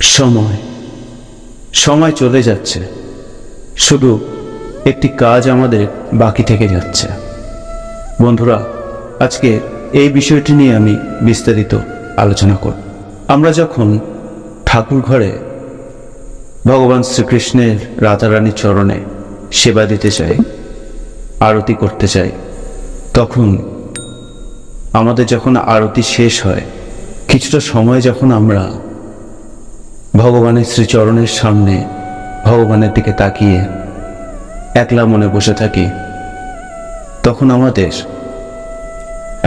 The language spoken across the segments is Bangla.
সময়। সময় চলে যাচ্ছে। শুধু একটি কাজ আমাদের বাকি থেকে যাচ্ছে। বন্ধুরা, আজকে এই বিষয়টি নিয়ে আমি বিস্তারিত আলোচনা করব। আমরা যখন ঠাকুর ঘরে ভগবান শ্রীকৃষ্ণের রাধারানীর চরণে সেবা দিতে চাই আরতি করতে চাই তখন আমাদের যখন আরতি শেষ হয়, কিছুটা সময় যখন আমরা ভগবানের শ্রীচরণের সামনে ভগবানের দিকে তাকিয়ে একলা মনে বসে থাকি, তখন আমাদের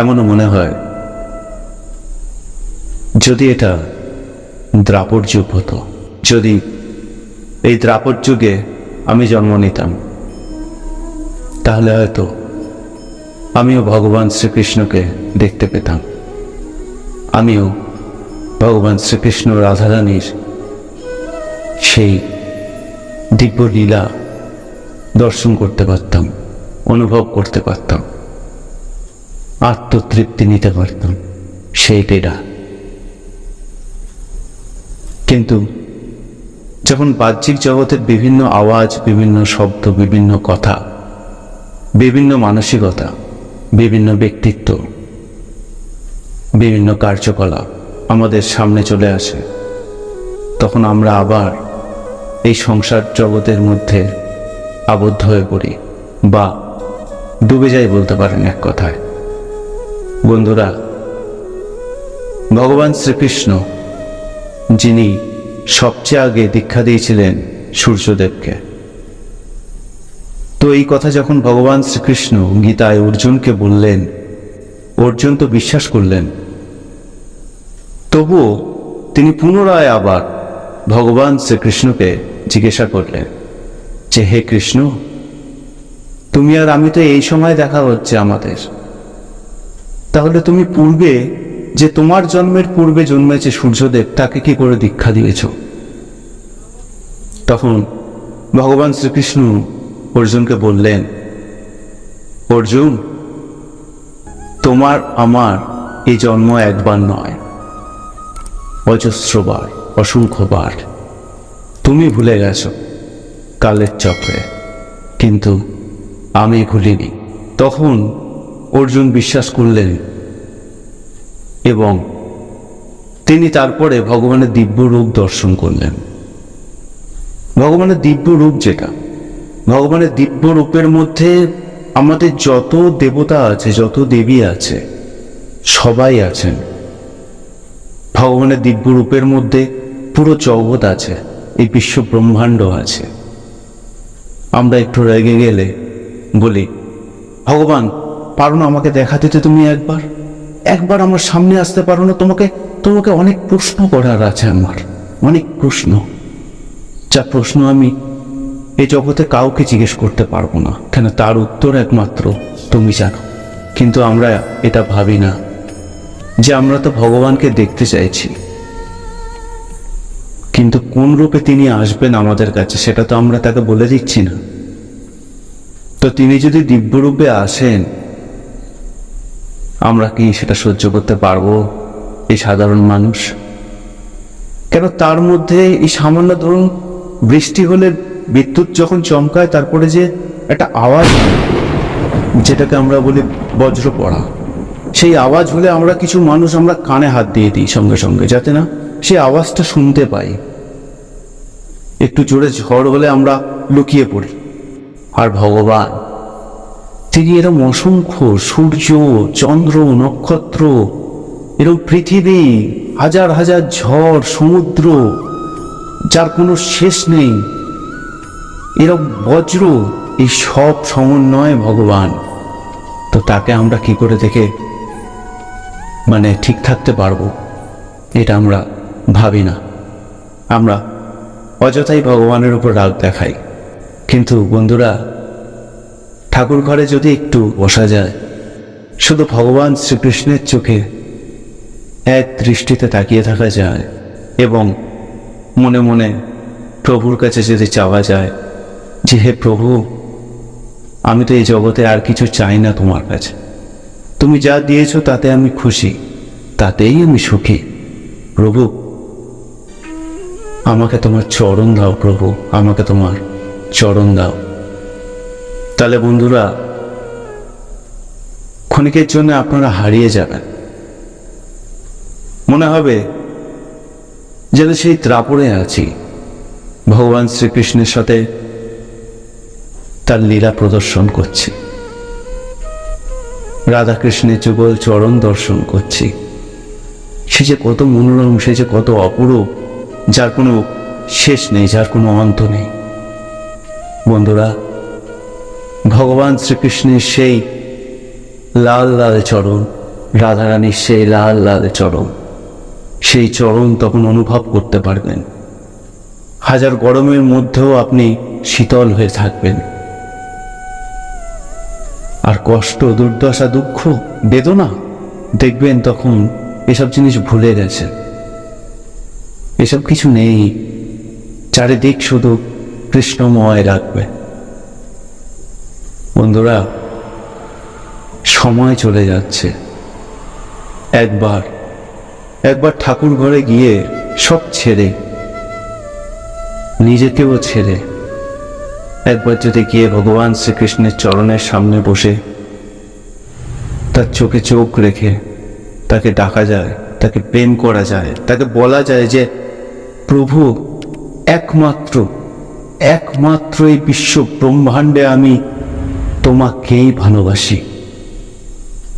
এমনও মনে হয় যদি এটা দ্রাপর যুগ হতো, যদি এই দ্রাপর যুগে আমি জন্ম নিতাম, তাহলে হয়তো আমিও ভগবান শ্রীকৃষ্ণকে দেখতে পেতাম। আমিও ভগবান শ্রীকৃষ্ণ রাধারানীর সেই দিব্য লীলা দর্শন করতে পারতাম, অনুভব করতে পারতাম, আত্মতৃপ্তি নিতে পারতাম সেই লীলা কিন্তু যখন বাহ্যিক জগতের বিভিন্ন আওয়াজ, বিভিন্ন শব্দ, বিভিন্ন কথা, বিভিন্ন মানসিকতা, বিভিন্ন ব্যক্তিত্ব, বিভিন্ন কার্যকলাপ আমাদের সামনে চলে আসে, তখন আমরা আবার এই সংসার জগতের মধ্যে আবদ্ধ হয়ে পড়ি। বা ডুবে যাই বলতে পারেন এক কথায়। বন্ধুরা, ভগবান শ্রীকৃষ্ণ, যিনি সবচেয়ে আগে দীক্ষা দিয়েছিলেন সূর্যদেবকে, তো এই কথা যখন ভগবান শ্রীকৃষ্ণ গীতায় অর্জুনকে বললেন, অর্জুন তো বিশ্বাস করলেন, তবুও তিনি পুনরায় আবার ভগবান শ্রীকৃষ্ণকে জিজ্ঞাসা করলেন যে হে কৃষ্ণ, তুমি আর আমি তো এই সময় দেখা হচ্ছে আমাদের। তাহলে তুমি পূর্বে, যে তোমার জন্মের পূর্বে জন্মেছে সূর্যদেব, তাকে কি করে দীক্ষা দিয়েছ? তখন ভগবান শ্রীকৃষ্ণ অর্জুনকে বললেন, অর্জুন, তোমার, আমার এই জন্ম একবার নয়, অজস্রবার, অসংখ্যবার। তুমি ভুলে গেছো, কালের চক্রে। কিন্তু আমি ভুলিনি। তখন অর্জুন বিশ্বাস করলেন এবং তিনি তারপরে ভগবানের দিব্য রূপ দর্শন করলেন। ভগবানের দিব্য রূপ যেটা? ভগবানের দিব্য রূপের মধ্যে আমাদের যত দেবতা আছে, যত দেবী আছে, সবাই আছেন। ভগবানের দিব্য রূপের মধ্যে পুরো জগৎ আছে। এই বিশ্ব ব্রহ্মাণ্ড আছে। আমরা একটু রেগে গেলে বলি, ভগবান, পারো না আমাকে দেখা দিতে তুমি একবার? একবার আমার সামনে আসতে পারো না, তোমাকে তোমাকে অনেক প্রশ্ন করার আছে আমার, অনেক প্রশ্ন। যা প্রশ্ন আমি এই জগতে কাউকে জিজ্ঞেস করতে পারব না, কেন তার উত্তর একমাত্র তুমি জানো। কিন্তু আমরা এটা ভাবি না যে আমরা তো ভগবানকে দেখতে চাইছি। কিন্তু কোন রূপে তিনি আসবেন আমাদের কাছে, সেটা তো আমরা তাকে বলে দিচ্ছি না। তো তিনি যদি দিব্য রূপে আসেন, আমরা কি সেটা সহ্য করতে পারব, এই সাধারণ মানুষ? কেন তার মধ্যে এই সামান্য ধরুন বৃষ্টি হলে বিদ্যুৎ যখন চমকায়, তারপরে যে একটা আওয়াজ যেটাকে আমরা বলি বজ্র পড়া সেই আওয়াজ হলে আমরা কিছু মানুষ আমরা কানে হাত দিয়ে দিই সঙ্গে সঙ্গে, যাতে না সেই আওয়াজটা শুনতে পাই। একটু জোরে ঝড় হলে আমরা লুকিয়ে পড়ি। আর ভগবান, তিনি এরম অসংখ্য সূর্য, চন্দ্র, নক্ষত্র এরকম পৃথিবী, হাজার হাজার ঝড়, সমুদ্র, যার কোনো শেষ নেই। এরকম বজ্র, এই সব সমন্বয় ভগবান। তো তাকে আমরা কি করে দেখে মানে ঠিক থাকতে পারব? এটা আমরা ভাবি না। আমরা অযথাই ভগবানের উপর রাগ দেখাই। কিন্তু বন্ধুরা, ঠাকুর ঘরে যদি একটু বসা যায়, শুধু ভগবান শ্রীকৃষ্ণের চোখে এক দৃষ্টিতে তাকিয়ে থাকা যায় এবং মনে মনে প্রভুর কাছে যদি চাওয়া যায় যে, হে প্রভু, আমি তো এই জগতে আর কিছু চাই না তোমার কাছে। তুমি যা দিয়েছ তাতে আমি খুশি, তাতেই আমি সুখী। প্রভু আমাকে তোমার চরণ দাও প্রভু, আমাকে তোমার চরণ দাও। তাহলে বন্ধুরা, ক্ষণিকের জন্য আপনারা হারিয়ে যাবেন। মনে হবে যেন সেই ত্রাপড়ে আছি, ভগবান শ্রীকৃষ্ণের সাথে তার লীলা প্রদর্শন করছি। রাধাকৃষ্ণের যুগল চরণ দর্শন করছি। সে যে কত মনোরম, সে যে কত অপরূপ যার কোনো শেষ নেই, যার কোনো অন্ত নেই। বন্ধুরা, ভগবান শ্রীকৃষ্ণের সেই লাল লাল চরণ, রাধারানীর সেই লাল লাল চরণ, সেই চরণ তখন অনুভব করতে পারবেন। হাজার গরমের মধ্যেও আপনি শীতল হয়ে থাকবেন। আর কষ্ট, দুর্দশা, দুঃখ, বেদনা দেখবেন তখন এসব জিনিস ভুলে গেছে এসব কিছু নেই। চারিদিক শুধু কৃষ্ণময় রাখবে বন্ধুরা, সময় চলে যাচ্ছে। একবার একবার ঠাকুর ঘরে গিয়ে সব ছেড়ে, নিজেকেও ছেড়ে, একবার যদি গিয়ে ভগবান শ্রীকৃষ্ণের চরণের সামনে বসে, তার চোখে চোখ রেখে তাকে ডাকা যায়, তাকে প্রেম করা যায়, তাকে বলা যায় যে প্রভু, একমাত্র একমাত্র এই বিশ্ব ব্রহ্মাণ্ডে আমি তোমাকেই ভালোবাসি,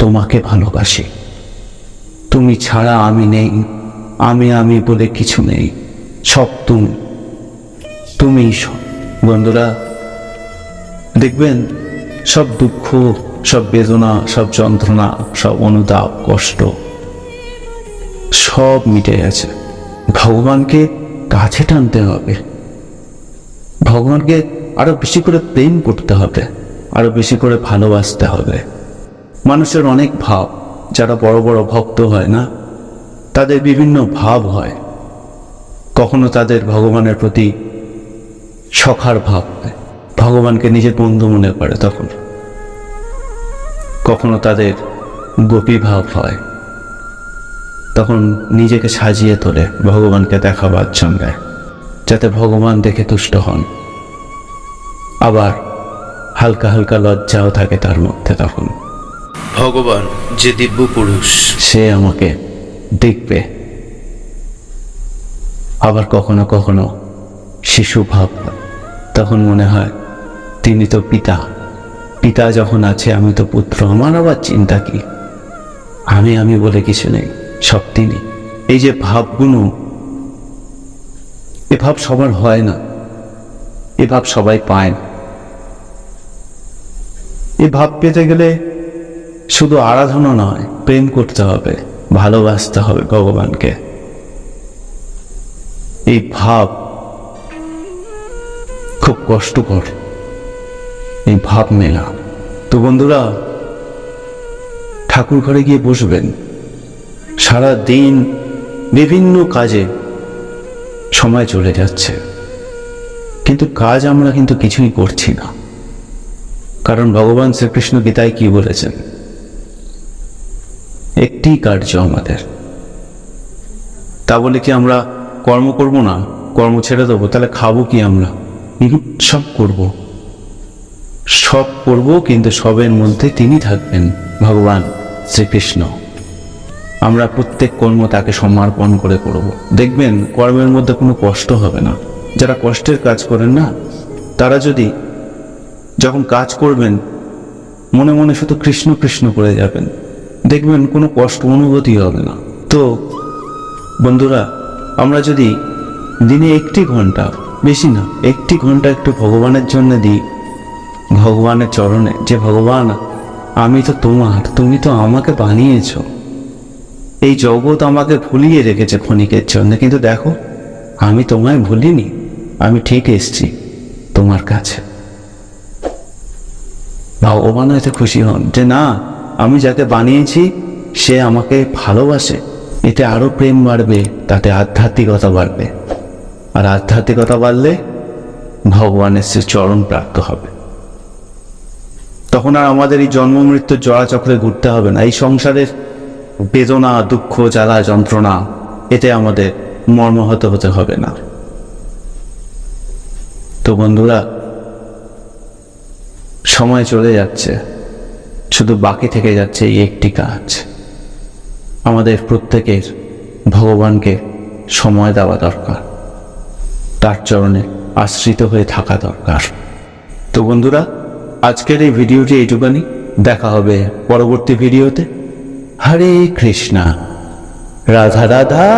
তোমাকে ভালোবাসি। তুমি ছাড়া আমি নেই, আমি আমি বলে কিছু নেই, সব তুমি সব। বন্ধুরা, দেখবেন সব দুঃখ, সব বেদনা, সব যন্ত্রণা, সব অনুতাপ, কষ্ট, সব মিটে গেছে। ভগবানকে কাছে টানতে হবে। ভগবানকে আরও বেশি করে প্রেম করতে হবে, আরও বেশি করে ভালোবাসতে হবে। মানুষের অনেক ভাব, যারা বড় বড় ভক্ত হয় না, তাদের বিভিন্ন ভাব হয়। কখনো তাদের ভগবানের প্রতি সখার ভাব হয়, ভগবানকে নিজের বন্ধু মনে করে তখন। কখনো তাদের গোপী ভাব হয়। তখন নিজেকে সাজিয়ে তোলে ভগবানকে দেখাবার জন্য যাতে ভগবান দেখে তুষ্ট হন। আবার হালকা হালকা লজ্জাও থাকে তার মধ্যে তখন। ভগবান যে দিব্য পুরুষ। সে আমাকে দেখবে। আবার কখনো কখনো শিশু ভাব তখন মনে হয় তিনি তো পিতা। পিতা যখন আছে আমি তো পুত্র। আমার আবার চিন্তা কি? আমি আমি বলে কিছু নেই। সব তিনি এই যে ভাবগুলো, এ ভাব সবার হয় না, এ ভাব সবাই পায় না। এ ভাব পেতে গেলে শুধু আরাধনা নয়, প্রেম করতে হবে, ভালোবাসতে হবে ভগবানকে। এই ভাব খুব কষ্টকর, এই ভাব মেলা। তো বন্ধুরা, ঠাকুর ঘরে গিয়ে বসবেন। সারা দিন বিভিন্ন কাজে সময় চলে যাচ্ছে। কিন্তু কাজ আমরা কিন্তু কিছুই করছি না। কারণ ভগবান শ্রীকৃষ্ণ গীতায় কি বলেছেন? একটি কার্য আমাদের। তা বলে কি আমরা কর্ম করব না? কর্ম ছেড়ে দেবো? তাহলে খাব কি আমরা? সব করব। সব করব, কিন্তু সবের মধ্যে তিনি থাকবেন ভগবান শ্রীকৃষ্ণ। আমরা প্রত্যেক কর্ম তাকে সমর্পণ করে করব। দেখবেন, কর্মের মধ্যে কোনো কষ্ট হবে না। যারা কষ্টের কাজ করেন না, তারা যদি যখন কাজ করবেন, মনে মনে শুধু কৃষ্ণ কৃষ্ণ করে যাবেন। দেখবেন, কোনো কষ্ট অনুভূতি হবে না। তো, বন্ধুরা, আমরা যদি দিনে একটি ঘণ্টা, বেশি না, একটি ঘণ্টা একটু ভগবানের জন্য দিই, ভগবানের চরণে, যে ভগবান, আমি তো তোমার, তুমি তো আমাকে বানিয়েছো। এই জগৎ আমাকে ভুলিয়ে রেখেছে ক্ষণিকের জন্য, কিন্তু দেখো, আমি তোমায় ভুলিনি, আমি ঠিক এসছি তোমার কাছে। ভগবান এতে খুশি হন যে না, আমি যাকে বানিয়েছি, সে আমাকে ভালোবাসে। এতে আরও প্রেম বাড়বে, তাতে আধ্যাত্মিকতা বাড়বে। আর আধ্যাত্মিকতা বাড়লে ভগবানের সে চরণ প্রাপ্ত হবে। তখন আর আমাদের এই জন্ম মৃত্যুর জড়াচক্রে ঘুরতে হবে না, এই সংসারের বেদনা, দুঃখ, জ্বালা, যন্ত্রণা, এতে আমাদের মর্মাহত হতে হবে না। তো বন্ধুরা, সময় চলে যাচ্ছে, শুধু বাকি থেকে যাচ্ছে এই একটি কাজ। আমাদের প্রত্যেকের ভগবানকে সময় দেওয়া দরকার, তার চরণে আশ্রিত হয়ে থাকা দরকার। তো বন্ধুরা, আজকের এই ভিডিওটি এইটুকানি, দেখা হবে পরবর্তী ভিডিওতে। হরে কৃষ্ণা। রাধা রাধা।